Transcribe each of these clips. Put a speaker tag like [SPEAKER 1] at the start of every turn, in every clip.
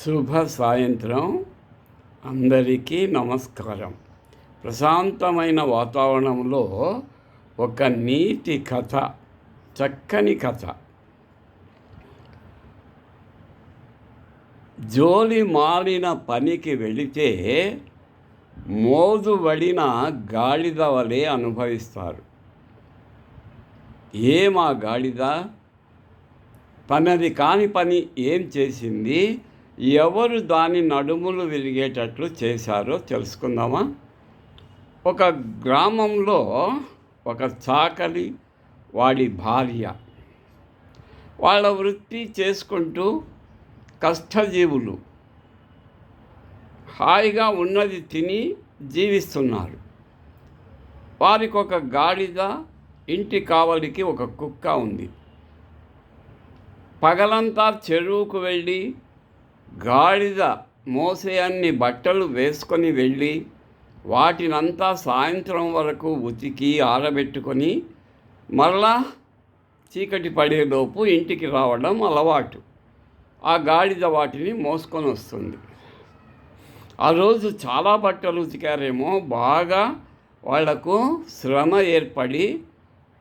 [SPEAKER 1] శుభ సాయంత్రం. అందరికీ నమస్కారం. ప్రశాంతమైన వాతావరణంలో ఒక నీతి కథ చక్కని కథ. జోలి మారిన పనికి వెళితే మోజుబడిన గాడిద వలె అనుభవిస్తారు. ఏమా గాడిద? తనది కాని పని ఏం చేసింది? ఎవరు దాని నడుములు విరిగేటట్లు చేశారో తెలుసుకుందామా? ఒక గ్రామంలో ఒక చాకలి వాడి భార్య. వాళ్ళ వృత్తి చేసుకుంటూ కష్టజీవులు. హాయిగా ఉన్నది తిని జీవిస్తున్నారు. వారికి ఒక గాడిద ఇంటి కావలికి ఒక కుక్క ఉంది. పగలంతా చెరువుకు వెళ్ళి గాడిద మోసే అన్ని బట్టలు వేసుకొని వెళ్ళి వాటినంతా సాయంత్రం వరకు ఉతికి ఆరబెట్టుకొని మరలా చీకటి పడేలోపు ఇంటికి రావడం అలవాటు. ఆ గాడిద వాటిని మోసుకొని వస్తుంది. ఆ రోజు చాలా బట్టలు ఉతికారేమో బాగా వాళ్ళకు శ్రమ ఏర్పడి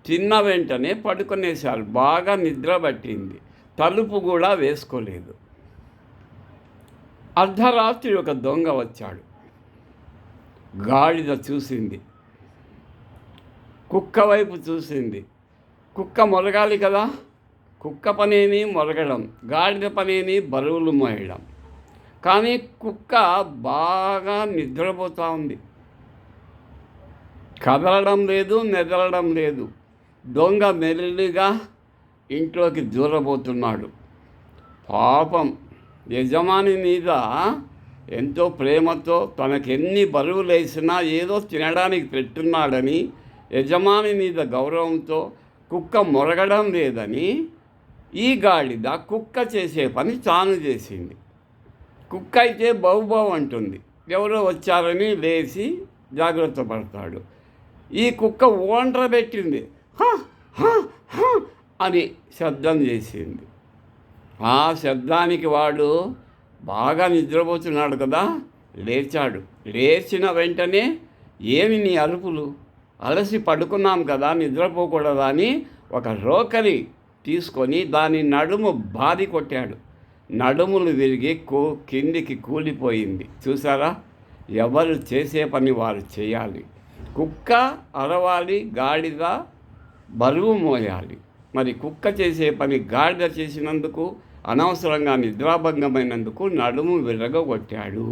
[SPEAKER 1] తిన్న వెంటనే పడుకునేశారు. బాగా నిద్ర పట్టింది. తలుపు కూడా వేసుకోలేదు. అర్ధరాత్రి ఒక దొంగ వచ్చాడు. గాడిద చూసింది. కుక్క వైపు చూసింది. కుక్క మొరగాలి కదా? కుక్క పనేమి మొరగడం గాడిద పనేమి బరువులు మోయడం. కానీ కుక్క బాగా నిద్రపోతూ ఉంది. కదలడం లేదు మెదలడం లేదు. దొంగ మెల్లిగా ఇంట్లోకి దూరబోతున్నాడు. పాపం యజమాని మీద ఎంతో ప్రేమతో తనకెన్ని బరువులు వేసినా ఏదో తినడానికి పెట్టున్నాడని యజమాని మీద గౌరవంతో కుక్క మొరగడం లేదని ఈ గాడిద కుక్క చేసే పని తాను చేసింది. కుక్క అయితే బహుబావు అంటుంది. ఎవరో వచ్చారని లేచి జాగ్రత్త పడతాడు. ఈ కుక్క ఓండ్ర పెట్టింది. అని శబ్దం చేసింది. ఆ శబ్దానికి వాడు బాగా నిద్రపోతున్నాడు కదా లేచాడు. లేచిన వెంటనే ఏమి నీ అరుపులు? అలసి పడుకున్నాం కదా నిద్రపోకూడదా అని ఒక రోకలి తీసుకొని దాని నడుము బాది కొట్టాడు. నడుములు విరిగి కూ కిందికి కూలిపోయింది. చూసారా ఎవరు చేసే పని వారు చేయాలి. కుక్క అరవాలి గాడిద బరువు మోయాలి. మరి కుక్క చేసే పని గాడిద చేసినందుకు అనవసరంగా నిద్రాభంగమైనందుకు నడుము విరగొట్టాడు